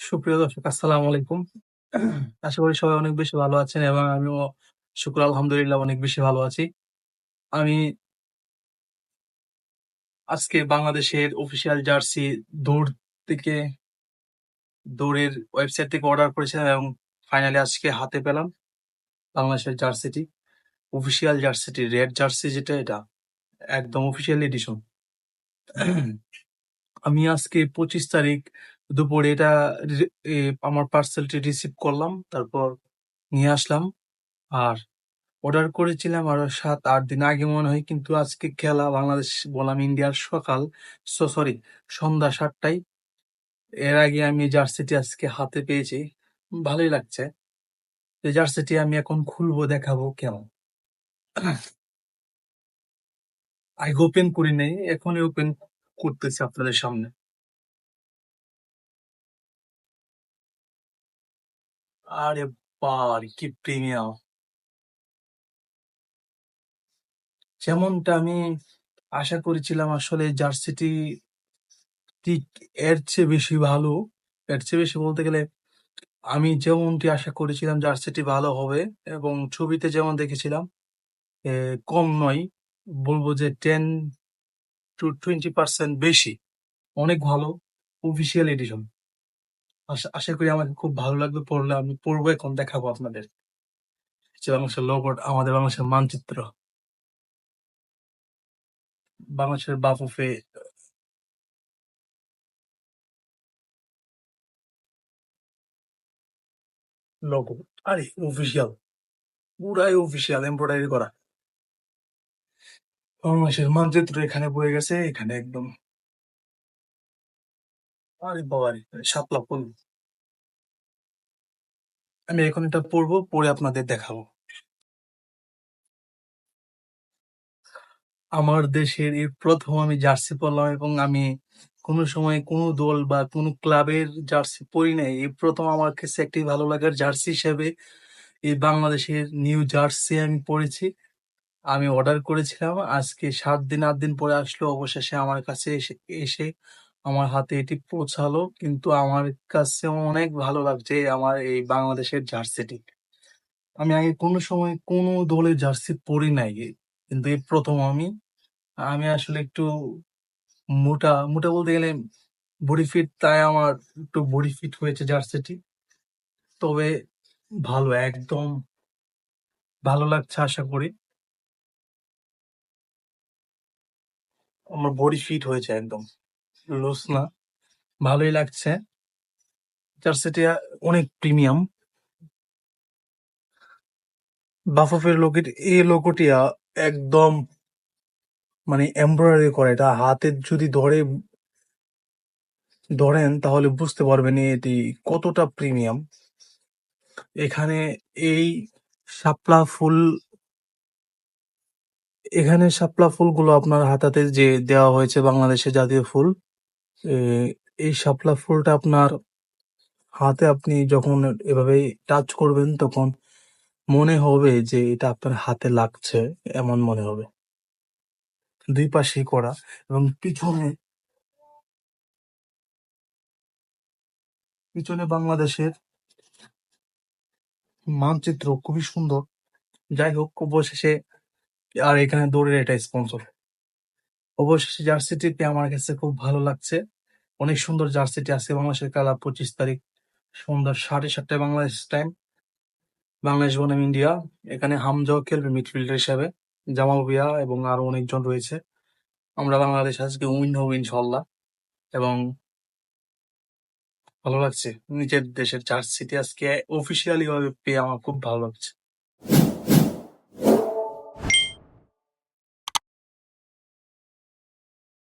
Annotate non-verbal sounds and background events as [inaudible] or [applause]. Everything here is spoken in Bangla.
সুপ্রিয় দর্শক, আসসালামু আলাইকুম। [clears throat] আশা করি সবাই অনেক বেশি ভালো আছেন এবং আমিও শুকর, আলহামদুলিল্লাহ, অনেক বেশি ভালো আছি। আমি আজকে বাংলাদেশের অফিসিয়াল জার্সি দৌড় থেকে, দৌড়ের ওয়েবসাইট থেকে অর্ডার করেছিলাম এবং ফাইনালি আজকে হাতে পেলাম বাংলাদেশের জার্সিটি। অফিসিয়াল জার্সিটি রেড জার্সি যেটা, এটা একদম অফিসিয়াল এডিশন। [clears throat] আমি আজকে পঁচিশ তারিখ দুপুরে এটা এ, আমার পার্সেলটি রিসিভ করলাম তারপর নিয়ে আসলাম। আর অর্ডার করেছিলাম আরও সাত আট দিন আগে মনে হয় কিন্তু আজকে খেলা বাংলাদেশ বনাম ইন্ডিয়ার সকাল সরি সন্ধ্যা সাতটায়। এর আগে আমি এই জার্সিটি আজকে হাতে পেয়েছি। ভালোই লাগছে। এই জার্সিটি আমি এখন খুলবো দেখাবো কেমন। [clears throat] আই ওপেন করি নাই এখনই ওপেন করতেছি আপনাদের সামনে। আরে বার কি প্রিমিয়াম যেমনটা আমি আশা করেছিলাম, আসলে জার্সিটি ঠিক এর চেয়ে বেশি ভালো। এর চেয়ে বেশি বলতে গেলে, আমি যেমনটি আশা করেছিলাম, জার্সিটি ভালো হবে এবং ছবিতে যেমন দেখেছিলাম কম নয়, বলব যে টেন টু টোয়েন্টি পার্সেন্ট বেশি। অনেক ভালো অফিসিয়াল এডিশন আশা করি আমাকে খুব ভালো লাগবে পড়লে। আমি পড়ব এখন, দেখাবো আপনাদের। বাংলাদেশের লোগো আমাদের বাংলাদেশের মানচিত্র। বাংলাদেশের বাফুফে লোগো আরে অফিসিয়াল পুরাই অফিসিয়াল এমব্রয়ডারি করা। বাংলাদেশের মানচিত্র এখানে বয়ে গেছে, এখানে একদম আরে বাবারে শাপলা ফুল আমি এখন এটা পড়ব পরে আপনাদের দেখাবো। আমার দেশের এই প্রথম আমি জার্সি পরলাম এবং আমি কোনো সময় কোনো দল বা কোনো ক্লাবের জার্সি পরি নাই। এই প্রথম আমার কাছে একটি ভালো লাগার জার্সি হিসেবে এই বাংলাদেশের নিউ জার্সি আমি পরেছি। আমি অর্ডার করেছিলাম, আজকে সাত দিন, আট দিন পরে আসলো, অবশেষে আমার কাছে এসে এসে আমার হাতে এটি পৌঁছালো, কিন্তু আমার কাছে অনেক ভালো লাগছে আমার এই বাংলাদেশের জার্সিটি। আমি আগে কোনো সময় কোনো দলের জার্সি পরি নাই, কিন্তু এই প্রথম আমি। আমি আসলে একটু মোটা মোটা বলতে গেলে বডি ফিট তাই আমার একটু বডি ফিট হয়েছে জার্সিটি। তবে ভালো, একদম ভালো লাগছে আশা করি। আমার বডি ফিট হয়েছে একদম। লুজ না। ভালোই লাগছে। জার্সিটি অনেক প্রিমিয়াম। বাফফের লোকের এই লোগোটি একদম মানে এমব্রয়ডারি করে। এটা হাতে যদি ধরে, ধরেন তাহলে বুঝতে পারবেন এটি কতটা প্রিমিয়াম। এখানে এই শাপলা ফুল, এখানে শাপলা ফুলগুলো আপনার হাতাতে যে দেওয়া হয়েছে বাংলাদেশের জাতীয় ফুল। এ, এই শাপলা ফুলটা আপনার হাতে আপনি যখন এভাবে টাচ করবেন তখন মনে হবে যে এটা আপনার হাতে লাগছে এমন মনে হবে। দুই পাশেই করা এবং পিছনে পিছনে বাংলাদেশের মানচিত্র খুবই সুন্দর। যাই হোক অবশেষে আর এখানে দৌড়ের এটা স্পন্সর অবশেষে জার্সিটিতে আমার কাছে খুব ভালো লাগছে। অনেক সুন্দর জার্সিটি আছে বাংলাদেশের খেলা পঁচিশ তারিখ সন্ধ্যা সাড়ে সাতটায় বাংলাদেশ টাইম বাংলাদেশ বনাম ইন্ডিয়া। এখানে হামজাও খেলবে মিডফিল্ডার হিসাবে। জামাল ভুঁইয়া এবং আরও অনেকজন রয়েছে। আমরা বাংলাদেশ আজকে উইন হব ইনশাল্লাহ এবং ভালো লাগছে। নিজের দেশের জার্সিটি আজকে অফিসিয়ালি ভাবে পেয়ে আমার খুব ভালো লাগছে।